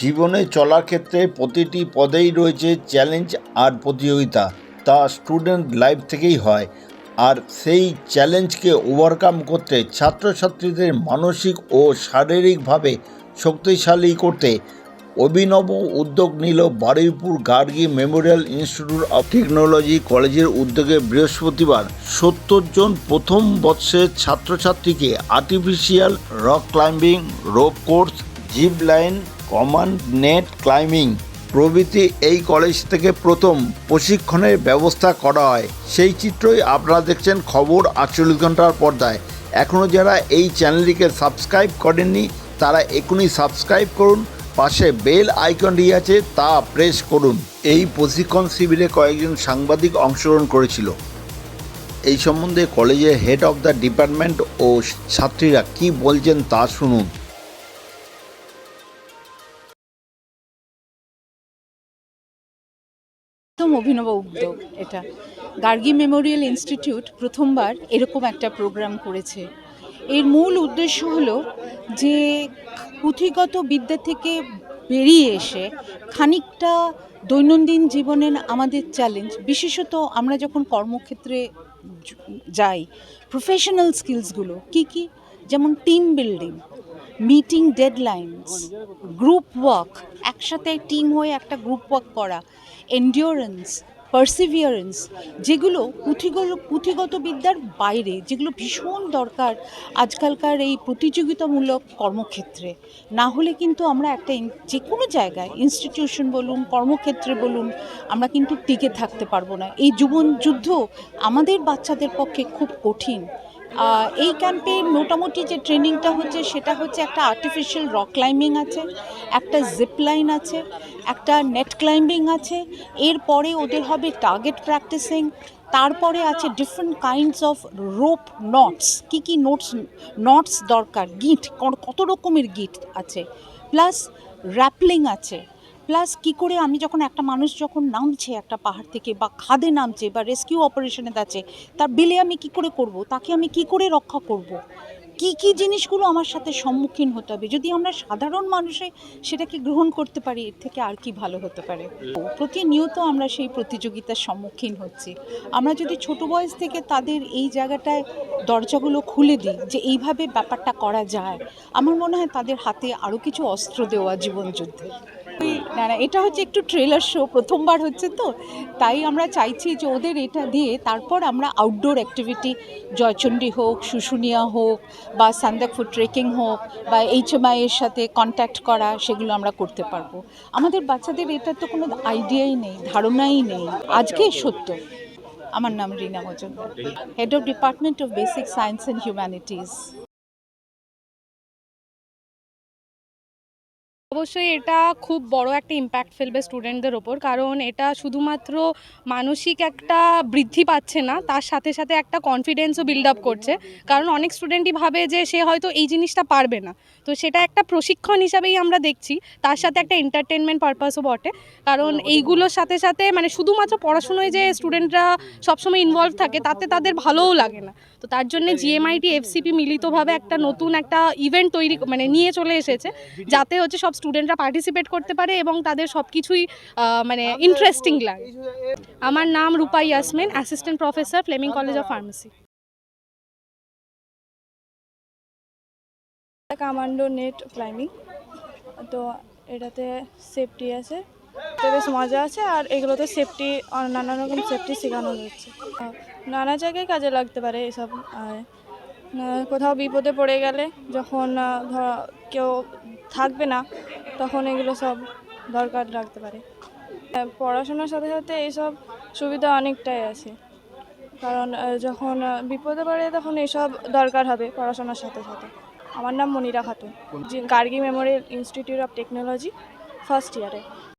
জীবনে চলার ক্ষেত্রে প্রতিটি পদেই রয়েছে চ্যালেঞ্জ আর প্রতিযোগিতা, তা স্টুডেন্ট লাইফ থেকেই হয়। আর সেই চ্যালেঞ্জকে ওভারকাম করতে ছাত্রছাত্রীদের মানসিক ও শারীরিকভাবে শক্তিশালী করতে অভিনব উদ্যোগ নিল Baruipur Gargi memorial institute of technology কলেজের উদ্যোগে বৃহস্পতিবার সত্তর জন প্রথম বর্ষের ছাত্রছাত্রীকে artificial rock climbing, rope course, zip line command net climbing. প্রভৃতি এই কলেজ থেকে প্রথম প্রশিক্ষণের ব্যবস্থা করা হয়। সেই চিত্রই আপনারা দেখছেন খবর আটচল্লিশ ঘণ্টার পর্দায়। এখনও যারা এই চ্যানেলটিকে সাবস্ক্রাইব করেননি, তারা এখনই সাবস্ক্রাইব করুন, পাশে বেল আইকনটি আছে তা প্রেস করুন। এই প্রশিক্ষণ শিবিরে কয়েকজন সাংবাদিক অংশগ্রহণ করেছিল। এই সম্বন্ধে কলেজের হেড অফ দ্য ডিপার্টমেন্ট ও ছাত্রীরা কি বলছেন তা শুনুন। একদম অভিনব উদ্যোগ এটা। গার্গী মেমোরিয়াল ইনস্টিটিউট প্রথমবার এরকম একটা প্রোগ্রাম করেছে। এর মূল উদ্দেশ্য হলো যে পুঁথিগত বিদ্যা থেকে বেরিয়ে এসে খানিকটা দৈনন্দিন জীবনের আমাদের চ্যালেঞ্জ বিশেষত আমরা যখন কর্মক্ষেত্রে যাই প্রফেশনাল স্কিলসগুলো কি কি? যেমন team building meeting deadlines group work একসাথে টিম হয়ে একটা গ্রুপ ওয়ার্ক করা এন্ডিওরেন্স পারসিভিয়ারেন্স যেগুলো পুঁথিগুলো পুঁথিগত বিদ্যার বাইরে, যেগুলো ভীষণ দরকার আজকালকার এই প্রতিযোগিতামূলক কর্মক্ষেত্রে। না হলে কিন্তু আমরা একটা যে কোনো জায়গায় ইনস্টিটিউশন বলুন, কর্মক্ষেত্রে বলুন, আমরা কিন্তু টিকে থাকতে পারব না। এই জীবন যুদ্ধ আমাদের বাচ্চাদের পক্ষে খুব কঠিন। এই ক্যাম্পে মোটামুটি যে ট্রেনিংটা হচ্ছে, সেটা হচ্ছে একটা আর্টিফিশিয়াল রক ক্লাইম্বিং আছে, একটা জিপ লাইন আছে, একটা নেট ক্লাইম্বিং আছে। এরপরে ওদের হবে টার্গেট প্র্যাকটিসিং তারপরে আছে different kinds of rope knots কী কী নোটস নটস দরকার? গিট কত রকমের গিট আছে? প্লাস র্যাপলিং আছে। প্লাস কি করে আমি যখন একটা মানুষ যখন নামছে একটা পাহাড় থেকে বা খাদে নামছে বা রেস্কিউ অপারেশনে যাচ্ছে, তার বিলে আমি কি করে করব? তাকে আমি কি করে রক্ষা করব? কি কি জিনিসগুলো আমার সাথে সম্মুখীন হতে হবে? যদি আমরা সাধারণ মানুষে সেটাকে গ্রহণ করতে পারি, এর থেকে আর কি ভালো হতে পারে? প্রতিনিয়ত আমরা সেই প্রতিযোগিতার সম্মুখীন হচ্ছি। আমরা যদি ছোট বয়স থেকে তাদের এই জায়গাটায় দরজাগুলো খুলে দিই যে এইভাবে ব্যাপারটা করা যায়, আমার মনে হয় তাদের হাতে আরও কিছু অস্ত্র দেওয়া জীবনযুদ্ধে। না না, এটা হচ্ছে একটু ট্রেলার শো প্রথমবার হচ্ছে তো। তাই আমরা চাইছি যে ওদের এটা দিয়ে তারপর আমরা আউটডোর অ্যাক্টিভিটি জয়চণ্ডী হোক, শুশুনিয়া হোক, বা সান্দাকফুড ট্রেকিং হোক, বা এইচএমআই এর সাথে কন্ট্যাক্ট করা, সেগুলো আমরা করতে পারব। আমাদের বাচ্চাদের এটা তো কোনো আইডিয়াই নেই, ধারণাই নেই। আজকে সত্য। আমার নাম Rina Majumdar. Head of department of basic science and humanities অবশ্যই এটা খুব বড় একটা ইম্প্যাক্ট ফেলবে স্টুডেন্টদের ওপর, কারণ এটা শুধুমাত্র মানসিক একটা বৃদ্ধি পাচ্ছে না, তার সাথে সাথে একটা কনফিডেন্সও বিল্ড আপ করছে। কারণ অনেক স্টুডেন্টই ভাবে যে সে হয়তো এই জিনিসটা পারবে না। তো সেটা একটা প্রশিক্ষণ হিসাবেই আমরা দেখছি, তার সাথে একটা এন্টারটেনমেন্ট পারপাসও বটে। কারণ এইগুলোর সাথে সাথে মানে শুধুমাত্র পড়াশুনোয় যে স্টুডেন্টরা সবসময় ইনভলভ থাকে, তাতে তাদের ভালোও লাগে না। তো তার জন্য জিএমআইটি এফসিপি মিলিতভাবে একটা নতুন একটা ইভেন্ট তৈরি মানে নিয়ে চলে এসেছে, যাতে হচ্ছে সব স্টুডেন্টরা পার্টিসিপেট করতে পারে এবং তাদের সব কিছুই মানে ইন্টারেস্টিং লাগে। আমার নাম Rupa Yasmin assistant professor Fleming college of pharmacy commando net climbing. তো এটাতে সেফটি আছে তো বেশ মজা আছে আর এগুলোতে সেফটি নানা রকম সেফটি শেখানো হচ্ছে। নানা জায়গায় কাজে লাগতে পারে এসব আর কোথাও বিপদে পড়ে গেলে যখন কেউ থাকবে না তখন এগুলো সব দরকার রাখতে পারে। পড়াশোনার সাথে সাথে এইসব সুবিধা অনেকটাই আছে। কারণ যখন বিপদে পড়ে তখন এইসব দরকার হবে পড়াশোনার সাথে সাথে। আমার নাম Monira Khatun. Gargi memorial institute of technology, first ইয়ারে।